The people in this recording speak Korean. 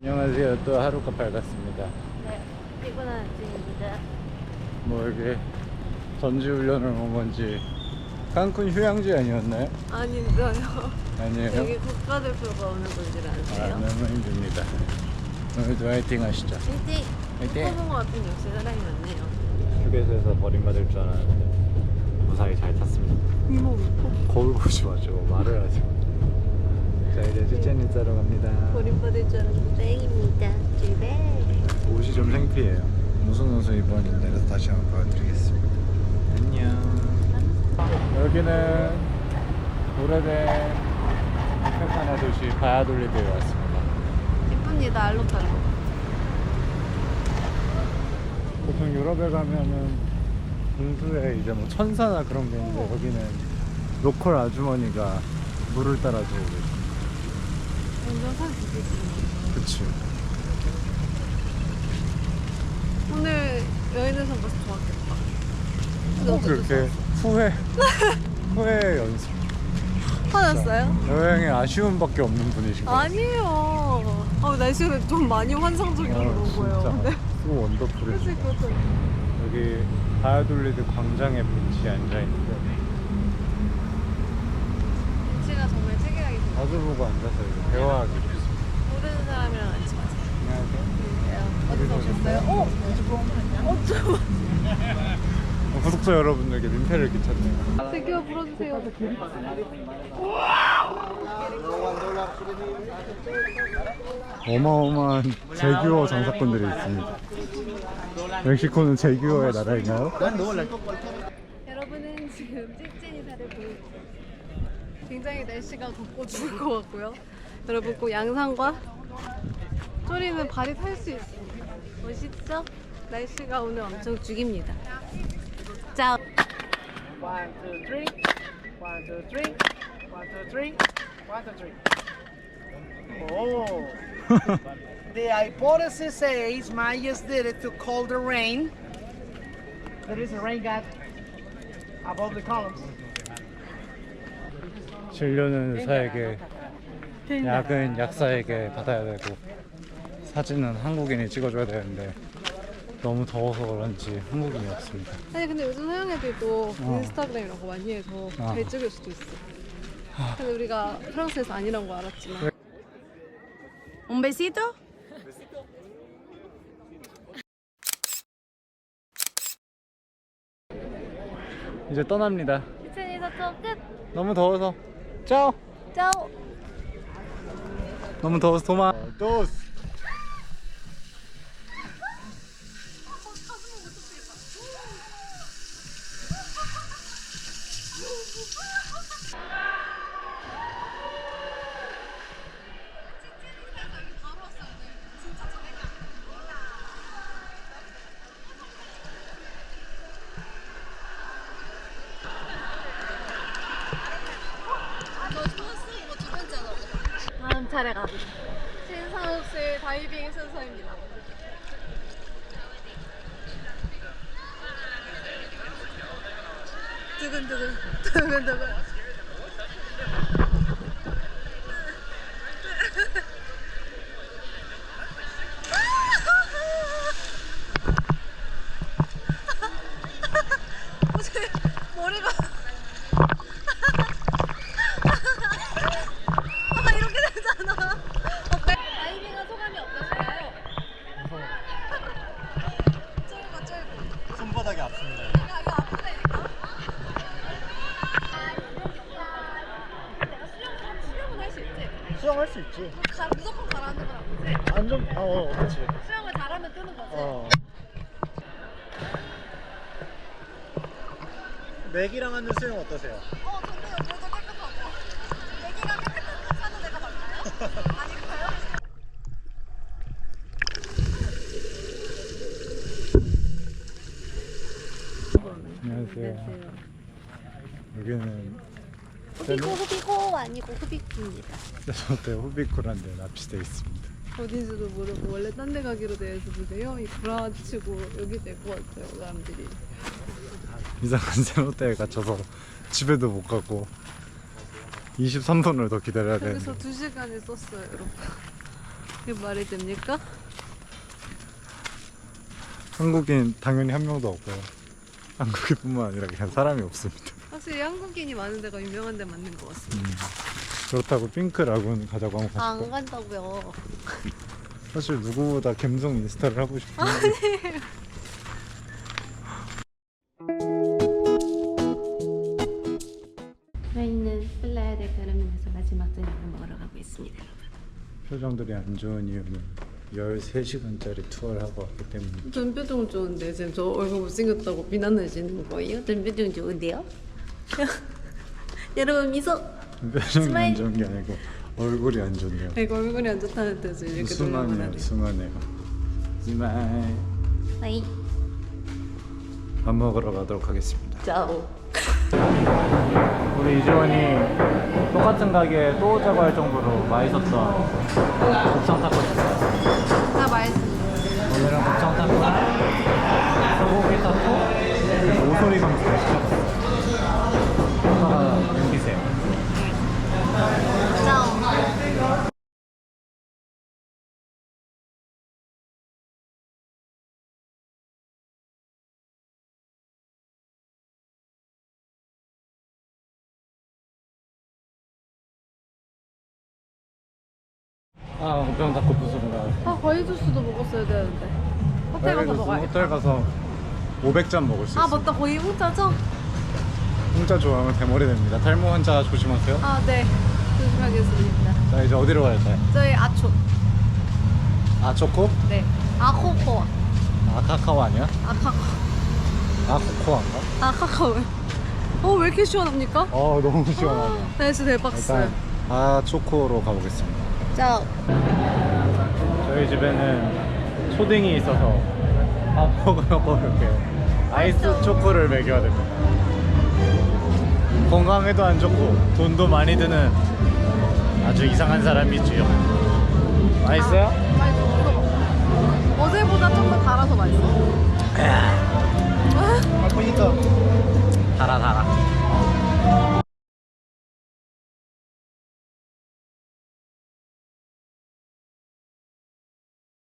안녕하세요. 또 하루가 밝았습니다. 네, 피곤한 아침입니다. 뭐 여기 전지훈련을 온 건지 칸쿤 휴양지 아니었나요? 아닌데요. 아니에요? 여기 국가대표가 오는 아, 아세요? 너무 힘듭니다. 오늘도 화이팅 하시죠. 화이팅! 화이팅! 코봉 같은 역시 사람이 많네요. 휴게소에서 버림받을 줄 알았는데 무사히 잘 탔습니다. 이모 거울 보지 마죠. 말을 하지 마. 자 이제 찌찐이 싸러 갑니다. 버림 받을 줄 알았는데 땡입니다. 출발! 옷이 좀 창피해요. 무슨 옷을 입었는지 내려서 다시 한번 보여드리겠습니다. 안녕. 여기는 오래된 생산의 도시 바야돌리드에 왔습니다. 이쁩니다. 알록달록. 보통 유럽에 가면은 공수에 이제 뭐 천사나 그런 게 있는데 여기는 로컬 아주머니가 물을 따라주고 계십니다. 뒤집기. 그치. 오늘 여행에서 봐서 좋았겠다. 근데 꼭 그렇게 후회, 후회 연습. 화났어요? 여행에 아쉬움밖에 없는 분이신 것 같아요. 아니에요. 아, 날씨가 좀 많이 환상적인 어, 로 보여요. 진짜 네. 소 원더풀이죠. 그치, 그치. 여기 바야돌리드 광장에 벤치 앉아 있는데 날씨가 정말 체계하기 좋아요. 마주 보고 앉아서 이제 대화하기. 모르는 사람이랑 같이 마세요. 안녕하세요. 어디서 오셨어요? 어? 어, 좀. 어, 구독자 여러분들께 민폐를 끼쳤네요. 제기어 불어주세요. 어마어마한 제규어 장사꾼들이 있습니다. 멕시코는 제규어의 나라인가요? 여러분은 지금 찌찐이사를 보고 굉장히 날씨가 덥고 추울 것 같고요. 여러분 꼭 양산과 쪼리는 발이 탈 수 있어요. 멋있죠? 날씨가 오늘 엄청 죽입니다. 자, One, two, three. One, two, three. One, two, three. One, two, three. Oh. the hypothesis says Mayas did it to call the rain. There is a rain got above the columns. 진료는 의사에게, 약은 약사에게 받아야 되고, 사진은 한국인이 찍어줘야 되는데, 너무 더워서 그런지 한국인이 없습니다. 아니 근데 요즘 서양 애들도 어. 인스타그램 이런 거 많이 해서 어. 잘 찍을 수도 있어. 근데 우리가 프랑스에서 아니란 거 알았지만. Un besito? 이제 떠납니다. 찌찐이사 투어 끝. 너무 더워서. 짜오! 짜오. 너무 더워서 도마. 도스! 다 차례. 신상욱 씨 다이빙 순서입니다. 두근두근 두근두근. 어제 머리가 아 이렇게 되잖아. 어때? 다이빙한 소감이 어떠세요? 쫄고 쫄고. 손바닥이 아픕니다. 야 이거 아프다니까. 내가 수영 수영은 할 수 있지. 있지. 가, 무조건 가라앉는 건 아니지. 안전, 어, 어, 그렇지. 수영을 잘하면 뜨는 거지. 어. 맥이랑 하는 수영 어떠세요? 어, 근데 물도 깨끗하고. 애기가 깨끗한 차는 내가 맞나요? 아닌가요? 안녕하세요. 여기는 후비코 후비코 아니고 후비코입니다. 저때 후비코란데 납치돼 있습니다. 어딘지도 모르고 원래 딴 데 가기로 돼 있었는데요. 이 구라치고 여기 될것 같아요 사람들이. 이상한 세노대에 갇혀서 집에도 못 가고 23분을 더 기다려야 되는데 여기서 두 시간을 썼어요, 여러분. 그게 말이 됩니까? 한국인 당연히 한 명도 없고요. 한국인뿐만 아니라 그냥 사람이 없습니다. 확실히 한국인이 많은 데가 유명한 데 맞는 것 같습니다. 그렇다고 핑크 라군 가자고 하면 아, 가실 안 간다고요. 사실 누구보다 감성 인스타를 하고 싶은데 저희는 플라야델 베르민에서 마지막 저녁을 먹으러 가고 있습니다. 표정들이 안 좋은 이유는 13시간짜리 투어를 하고 왔기 때문에 전 표정 좋은데 지금 저 얼굴 못생겼다고 비난하시는 거예요? 전 표정 좋은데요? 여러분 미소! 표정이 안 스마일. 좋은 게 아니고 얼굴이 안 좋네요. 이거 얼굴이 안 좋다는 뜻을 이렇게 수만해요 하네 수만해요. 스마일. 하이. 밥 먹으러 가도록 하겠습니다. 짜오. 우리 이지원이 똑같은 가게에 또 오자고 할 정도로 맛있었던 곱창 타코 있어요 다 맛있습니다 오늘은 곱창 타코랑 소고기 타코? 그리고 오소리 감튀 아 곱창 타코 부수구나 아 과일 주스도 먹었어야 되는데. 호텔 가서 먹어야겠다. 호텔 가서 500잔 먹을 수아 있어요. 맞다. 거의 공짜죠? 혼자 좋아하면 대머리 됩니다. 탈모 환자 조심하세요. 아 네. 조심하겠습니다. 자 이제 어디로 갈까요? 저희 아초. 아 초코? 네. 아코코아. 아 카카오 아니야? 아카코 아 코코아인가? 아카카오. 어왜 이렇게 시원합니까? 어 너무 시원하네. 날씨 대박스 일단 아 초코로 가보겠습니다 자 저희 집에는 초딩이 있어서 밥 먹으려고 이렇게 아이스. 초코를 먹여야 됩니다. 건강에도 안 좋고 돈도 많이 드는 아주 이상한 사람이지요. 맛있어요? 맛있어 먹어봐 어제보다 좀 더 달아서 맛있어. 달아 달아